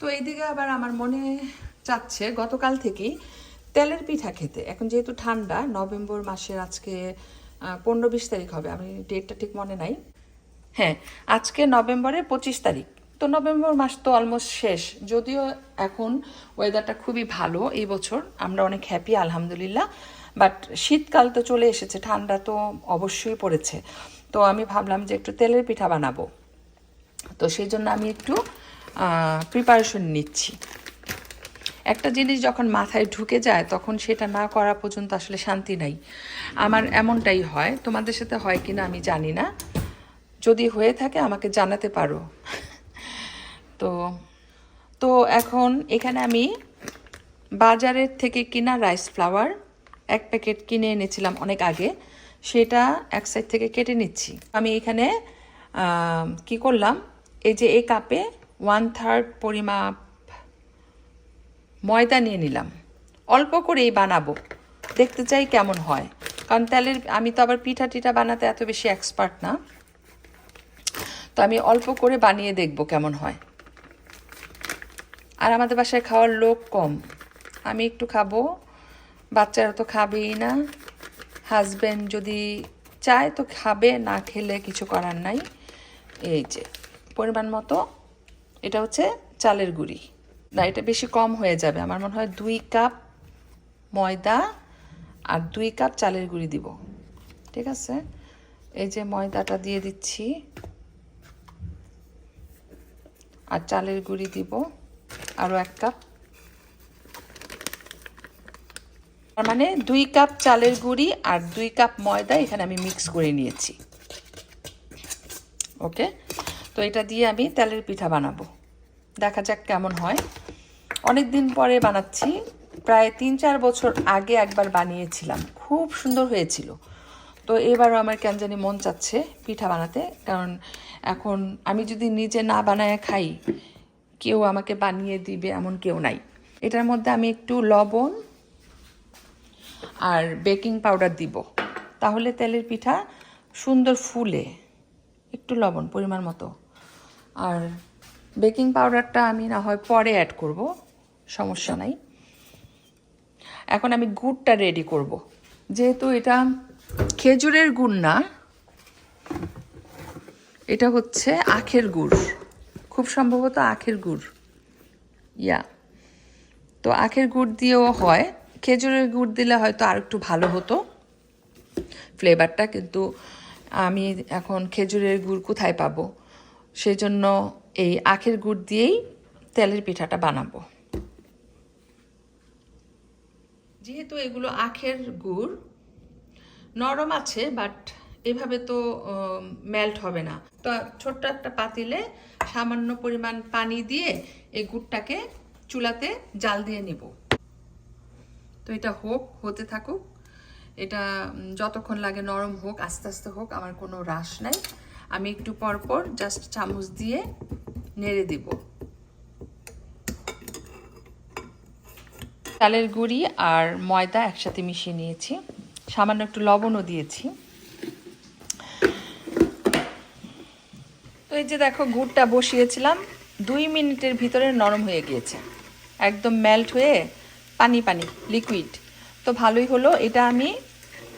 তো এইদিকে আবার আমার মনে চাচ্ছে গতকাল থেকেই তেলের পিঠা খেতে। এখন যেহেতু ঠান্ডা, নভেম্বর মাসের আজকে পনেরো বিশ তারিখ হবে। আমি ডেটটা ঠিক মনে নাই। হ্যাঁ আজকে নভেম্বরের পঁচিশ তারিখ। তো নভেম্বর মাস তো অলমোস্ট শেষ। যদিও এখন ওয়েদারটা খুবই ভালো এই বছর। আমরা অনেক হ্যাপি আলহামদুলিল্লাহ। বাট শীতকাল তো চলে এসেছে। ঠান্ডা তো অবশ্যই পড়েছে। তো আমি ভাবলাম যে একটু তেলের পিঠা বানাবো। তো সেই জন্য আমি একটু প্রিপারেশন নিচ্ছি। একটা জিনিস যখন মাথায় ঢুকে যায়, তখন সেটা না করা পর্যন্ত আসলে শান্তি নাই। আমার এমনটাই হয়। তোমাদের সাথে হয় কিনা আমি জানি না। যদি হয়ে থাকে, আমাকে জানাতে পারো। তো তো এখন এখানে আমি বাজারের থেকে কিনা রাইস ফ্লাওয়ার এক প্যাকেট কিনে এনেছিলাম অনেক আগে। সেটা এক সাইড থেকে কেটে নিচ্ছি। আমি এখানে কি করলাম? এই যে এই কাপে ওয়ান থার্ড পরিমাপ। ময়দা নিয়ে নিলাম। অল্প করেই বানাবো। দেখতে চাই কেমন হয়। কারণ তেলের, আমি তো আবার পিঠা টিঠা বানাতে এত বেশি এক্সপার্ট না। তো আমি অল্প করে বানিয়ে দেখব কেমন হয়। আর আমাদের বাসায় খাওয়ার লোক কম। আমি একটু খাব। বাচ্চারা তো খাবেই না। হাজব্যান্ড যদি চায় তো খাবে, না খেলে কিছু করার নাই। এই যে, পরিমাণ মতো এটা হচ্ছে চালের গুঁড়ি। না, এটা বেশি কম হয়ে যাবে। আমার মনে হয় দুই কাপ ময়দা আর দুই কাপ চালের গুঁড়ি দিব। ঠিক আছে? এই যে ময়দাটা দিয়ে দিচ্ছি। আর চালের গুঁড়ি দিব। আরও এক কাপ। তার মানে দুই কাপ চালের গুঁড়ি আর দুই কাপ ময়দা এখানে আমি মিক্স করে নিয়েছি। ওকে? তো এটা দিয়ে আমি তেলের পিঠা বানাবো। দেখা যাক কেমন হয়। অনেক দিন পরে বানাচ্ছি। প্রায় তিন চার বছর আগে একবার বানিয়েছিলাম। খুব সুন্দর হয়েছিল। তো এবারও আমার কেন জানি মন চাচ্ছে পিঠা বানাতে। কারণ এখন আমি যদি নিজে না বানায় খাই, কেউ আমাকে বানিয়ে দিবে এমন কেউ নাই। এটার মধ্যে আমি একটু লবণ আর বেকিং পাউডার দিব। তাহলে তেলের পিঠা সুন্দর ফুলে। একটু লবণ, পরিমাণ মতো। আর বেকিং পাউডারটা আমি না হয় পরে অ্যাড করব সমস্যা নাই। এখন আমি গুড়টা রেডি করব। যেহেতু এটা খেজুরের গুড় না এটা হচ্ছে আখের গুড়। খুব সম্ভবত আখের গুড়। ইয়া। তো আখের গুড় দিয়েও হয়। খেজুরের গুড় দিলে হয়তো আর একটু ভালো হতো। ফ্লেভারটা কিন্তু আমি এখন খেজুরের গুড় কোথায় পাবো? সেই জন্য এই আখের গুড় দিয়েই তেলের পিঠাটা বানাবো। যেহেতু এগুলো আখের গুড়, নরম আছে বাট এভাবে তো মেল্ট হবে না। তো ছোট্ট একটা পাতিলে সামান্য পরিমাণ পানি দিয়ে এই গুড়টাকে চুলাতে জাল দিয়ে নিব। তো এটা হোক, হতে থাকুক, এটা যতক্ষণ লাগে নরম হোক, আস্তে আস্তে হোক, আমার কোনো রাশ নাই। আমি একটু পর পর জাস্ট চামচ দিয়ে নেড়ে দিব। চালের গুঁড়ি আর ময়দা একসাথে মিশিয়ে নিয়েছি। সামান্য একটু লবণও দিয়েছি। তো এই যে দেখো, গুড়টা বসিয়েছিলাম, দুই মিনিটের ভিতরে নরম হয়ে গিয়েছে। একদম মেল্ট হয়ে পানি পানি লিকুইড তো ভালোই হলো, এটা আমি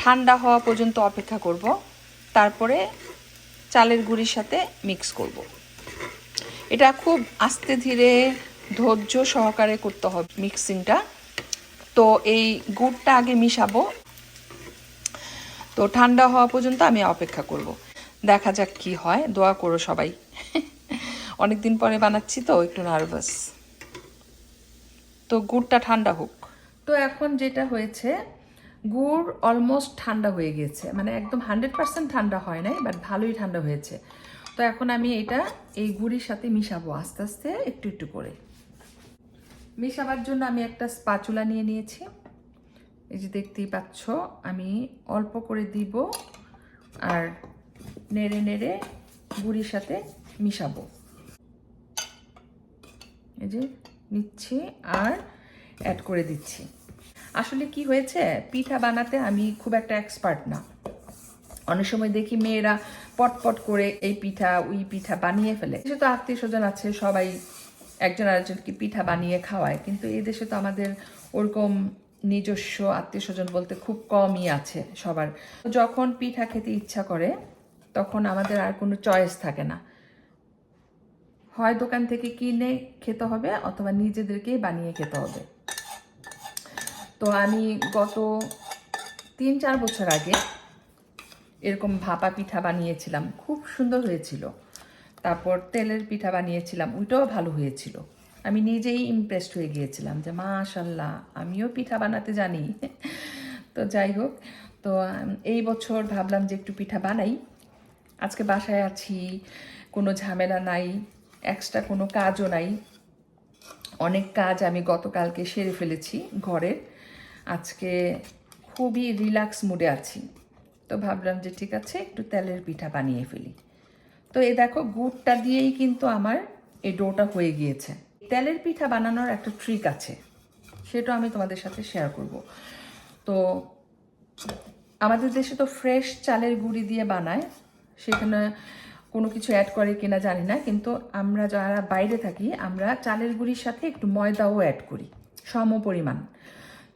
ঠান্ডা হওয়া পর্যন্ত অপেক্ষা করব। তারপরে চালের গুঁড়ির সাথে মিক্স করব। এটা খুব আস্তে ধীরে ধৈর্য সহকারে করতে হবে মিক্সিংটা তো এই গুড়টা আগে মিশাবো। তো ঠান্ডা হওয়া পর্যন্ত আমি অপেক্ষা করব। দেখা যাক কি হয়। দোয়া করো সবাই। অনেক দিন পরে বানাচ্ছি তো, একটু নার্ভাস তো গুড়টা ঠান্ডা হোক। তো এখন যেটা হয়েছে গুড় অলমোস্ট ঠান্ডা হয়ে গিয়েছে। মানে একদম হান্ড্রেড পার্সেন্ট ঠান্ডা হয় নাই বাট ভালোই ঠান্ডা হয়েছে। তো এখন আমি এটা, এই গুড়ির সাথে মিশাবো আস্তে আস্তে, একটু একটু করে। মিশাবার জন্য আমি একটা স্পাচুলা নিয়ে নিয়েছি। এই যে দেখতেই পাচ্ছ, আমি অল্প করে দিব আর নেড়ে নেড়ে গুড়ির সাথে মিশাবো। এই যে নিচ্ছি আর অ্যাড করে দিচ্ছি। আসলে কি হয়েছে? পিঠা বানাতে আমি খুব একটা এক্সপার্ট না। অনেক সময় দেখি মেয়েরা পটপট করে এই পিঠা, ওই পিঠা বানিয়ে ফেলে। যেহেতু আত্মীয় স্বজন আছে, সবাই একজন আরেকজনকে পিঠা বানিয়ে খাওয়ায়। কিন্তু এই দেশে তো আমাদের ওরকম নিজস্ব আত্মীয় স্বজন বলতে খুব কমই আছে সবার। যখন পিঠা খেতে ইচ্ছা করে, তখন আমাদের আর কোনো চয়েস থাকে না। হয় দোকান থেকে কিনে খেতে হবে, অথবা নিজেদেরকেই বানিয়ে খেতে হবে। তো আমি গত তিন চার বছর আগে এরকম ভাপা পিঠা বানিয়েছিলাম। খুব সুন্দর হয়েছিল। তারপর তেলের পিঠা বানিয়েছিলাম, ওইটাও ভালো হয়েছিল। আমি নিজেই ইমপ্রেসড হয়ে গিয়েছিলাম যে মা মাশাল্লাহ, আমিও পিঠা বানাতে জানি। তো যাই হোক, তো এই বছর ভাবলাম যে একটু পিঠা বানাই। আজকে বাসায় আছি, কোনো ঝামেলা নাই এক্সট্রা কোনো কাজও নাই। অনেক কাজ আমি গতকালকে সেরে ফেলেছি ঘরের। আজকে খুবই রিল্যাক্স মুডে আছি। তো ভাবলাম যে ঠিক আছে, একটু তেলের পিঠা বানিয়ে ফেলি। তো এ দেখো, গুড়টা দিয়েই কিন্তু আমার এই ডোটা হয়ে গিয়েছে। তেলের পিঠা বানানোর একটা ট্রিক আছে, সেটা আমি তোমাদের সাথে শেয়ার করব। তো আমাদের দেশে তো ফ্রেশ চালের গুঁড়ি দিয়ে বানায়, সেখানে কোনো কিছু অ্যাড করে কিনা জানি না, কিন্তু আমরা যারা বাইরে থাকি, আমরা চালের গুঁড়ির সাথে একটু ময়দাও অ্যাড করি, সম পরিমাণ।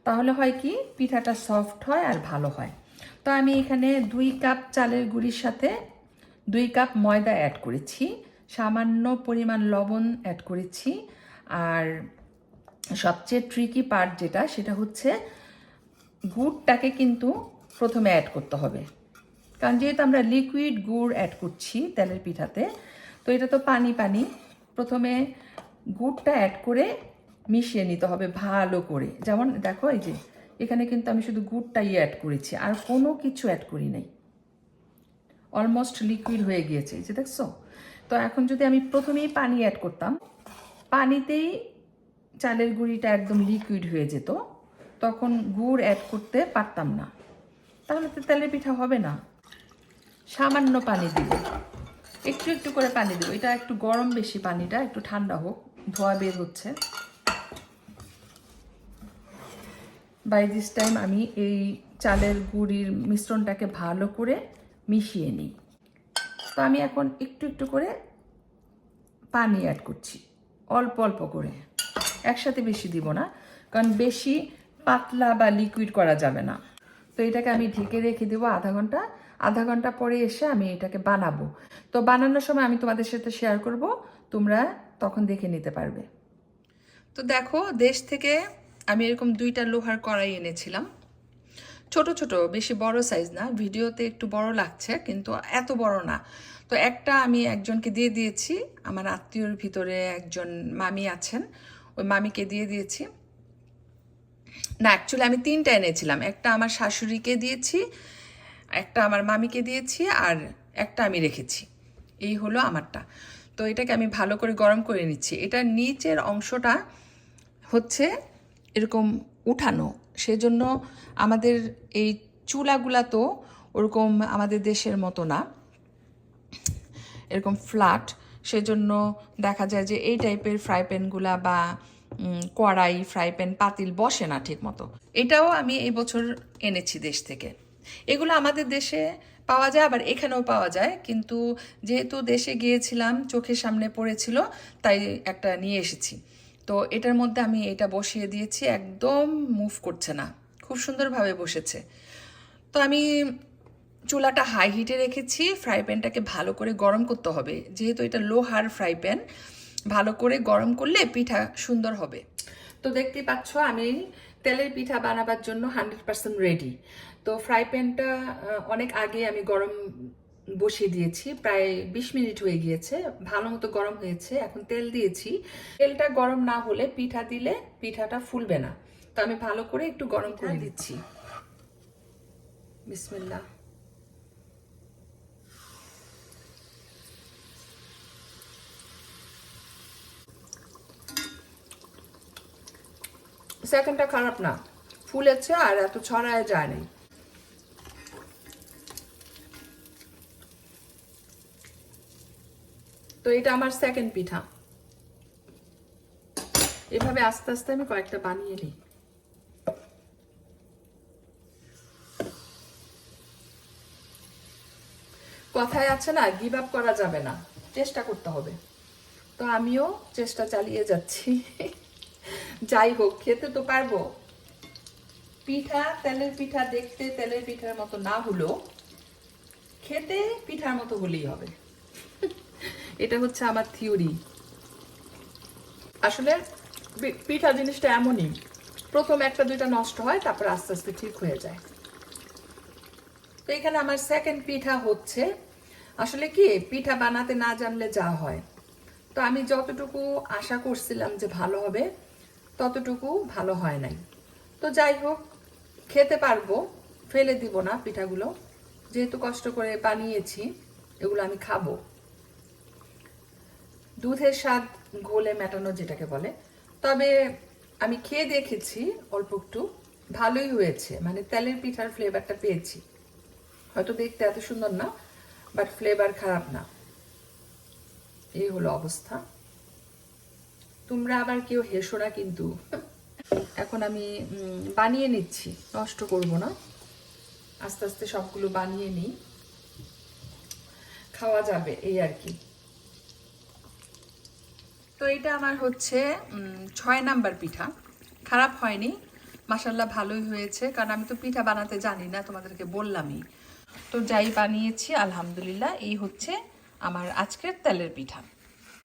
তাহলে হয় কি? পিঠাটা সফট হয় আর ভালো হয়। তো আমি এখানে দুই কাপ চালের গুঁড়ির সাথে দুই কাপ ময়দা অ্যাড করেছি। সামান্য পরিমাণ লবণ অ্যাড করেছি। আর সবচেয়ে ট্রিকি পার্ট যেটা, সেটা হচ্ছে গুড়টাকে কিন্তু প্রথমে অ্যাড করতে হবে। কারণ যেহেতু আমরা লিকুইড গুড় অ্যাড করছি তেলের পিঠাতে, তো এটা তো পানি পানি। প্রথমে গুড়টা অ্যাড করে মিশিয়ে নিতে হবে ভালো করে। যেমন দেখো এই যে, এখানে কিন্তু আমি শুধু গুড়টাই অ্যাড করেছি, আর কোনো কিছু অ্যাড করি নাই। অলমোস্ট লিকুইড হয়ে গিয়েছে, এই যে দেখছ? তো এখন যদি আমি প্রথমেই পানি অ্যাড করতাম, পানিতেই চালের গুঁড়িটা একদম লিকুইড হয়ে যেত, তখন গুড় অ্যাড করতে পারতাম না। তাহলে তো তেলের পিঠা হবে না। সামান্য পানি দিব। একটু একটু করে পানি দেবো। এটা একটু গরম বেশি পানিটা, একটু ঠান্ডা হোক, ধোয়া বের হচ্ছে। বাই দিস টাইম আমি এই চালের গুঁড়ির মিশ্রণটাকে ভালো করে মিশিয়ে নিই। তো আমি এখন একটু একটু করে পানি অ্যাড করছি। অল্প অল্প করে। একসাথে বেশি দিব না, কারণ বেশি পাতলা বা লিকুইড করা যাবে না। তো এটাকে আমি ঢেকে রেখে দেবো আধা ঘণ্টা। আধা ঘণ্টা পরে এসে আমি এটাকে বানাবো। তো বানানোর সময় আমি তোমাদের সাথে শেয়ার করব, তোমরা তখন দেখে নিতে পারবে। তো দেখো, দেশ থেকে আমি এরকম দুইটা লোহার কড়াই এনেছিলাম। ছোট ছোট, বেশি বড় সাইজ না। ভিডিওতে একটু বড় লাগছে, কিন্তু এত বড় না। তো একটা আমি একজনকে দিয়ে দিয়েছি। আমার আত্মীয়র ভিতরে একজন মামি আছেন। ওই মামিকে দিয়ে দিয়েছি। না অ্যাকচুয়ালি আমি তিনটা এনেছিলাম। একটা আমার শাশুড়িকে দিয়েছি, একটা আমার মামিকে দিয়েছি, আর একটা আমি রেখেছি। এই হলো আমারটা। তো এটাকে আমি ভালো করে গরম করে নিচ্ছি। এটার নিচের অংশটা হচ্ছে এরকম উঠানো। সেজন্য আমাদের এই চুলাগুলা তো ওরকম আমাদের দেশের মতো না। এরকম ফ্ল্যাট সেজন্য দেখা যায় যে এই টাইপের ফ্রাই প্যানগুলা বা কড়াই ফ্রাই প্যান পাতিল বসে না ঠিক মতো এটাও আমি এই বছর এনেছি দেশ থেকে। এগুলো আমাদের দেশে পাওয়া যায়, আবার এখানেও পাওয়া যায়। কিন্তু যেহেতু দেশে গিয়েছিলাম, চোখের সামনে পড়েছিল, তাই একটা নিয়ে এসেছি। তো এটার মধ্যে আমি এটা বসিয়ে দিয়েছি, একদম মুভ করছে না। খুব সুন্দরভাবে বসেছে। তো আমি চুলাটা হাই হিটে রেখেছি ফ্রাই প্যানটাকে ভালো করে গরম করতে হবে। যেহেতু এটা লোহার ফ্রাই প্যান ভালো করে গরম করলে পিঠা সুন্দর হবে। তো দেখতেই পাচ্ছ, আমি তেলের পিঠা বানাবার জন্য হান্ড্রেড পার্সেন্ট রেডি তো ফ্রাই প্যানটা অনেক আগে আমি গরম বসিয়ে দিয়েছি। প্রায় বিশ মিনিট হয়ে গিয়েছে। ভালো মতো গরম হয়েছে। এখন তেল দিয়েছি। তেলটা গরম না হলে পিঠা দিলে পিঠাটা ফুলবে না। তো আমি ভালো করে একটু গরম করে দিচ্ছি বিসমিল্লাহ। সেকেন্ডটা খারাপ না। ফুলেছে আর এত ছড়ায় যায় নাই। তো এটা আমার সেকেন্ড পিঠা। এভাবে আস্তে আস্তে আমি কয়েকটা বানিয়ে নিই। কথায় আছে না গিভ আপ করা যাবে না, চেষ্টা করতে হবে। তো আমিও চেষ্টা চালিয়ে যাচ্ছি। যাই হোক, খেতে তো পারব। পিঠা, তেলের পিঠা দেখতে তেলের পিঠার মতো না হলেও খেতে পিঠার মতো হলেই হবে। এটা হচ্ছে আমার থিওরি। আসলে পিঠা জিনিসটা এমনই, প্রথম একটা, দুইটা নষ্ট হয়, তারপর আস্তে আস্তে ঠিক হয়ে যায়। তো এখানে আমার সেকেন্ড পিঠা হচ্ছে, আসলে কি, পিঠা বানাতে না জানলে যা হয়। তো আমি যতটুকু আশা করছিলাম যে ভালো হবে, ততটুকু ভালো হয় নাই। তো যাই হোক, খেতে পারব, ফেলে দিব না পিঠাগুলো। যেহেতু কষ্ট করে বানিয়েছি, এগুলো আমি খাব। দুধের স্বাদ ঘোলে মেটানো যেটাকে বলে। তবে আমি খেয়ে দেখেছি অল্প একটু, ভালোই হয়েছে। মানে তেলের পিঠার ফ্লেভারটা পেয়েছি। হয়তো দেখতে এত সুন্দর না বাট ফ্লেভার খারাপ না। এই হলো অবস্থা। তোমরা আবার কেউ হেসো না কিন্তু। এখন আমি বানিয়ে নিচ্ছি। নষ্ট করব না। আস্তে আস্তে সবগুলো বানিয়ে নিই। খাওয়া যাবে, এই আর কি। তো এটা আমার হচ্ছে ছয় নাম্বার পিঠা। খারাপ হয়নি মাসাল্লাহ ভালোই হয়েছে, কারণ আমি তো পিঠা বানাতে জানি না, তোমাদেরকে বললামই। তো যাই বানিয়েছি, আলহামদুলিল্লাহ, এই হচ্ছে আমার আজকের তেলের পিঠা।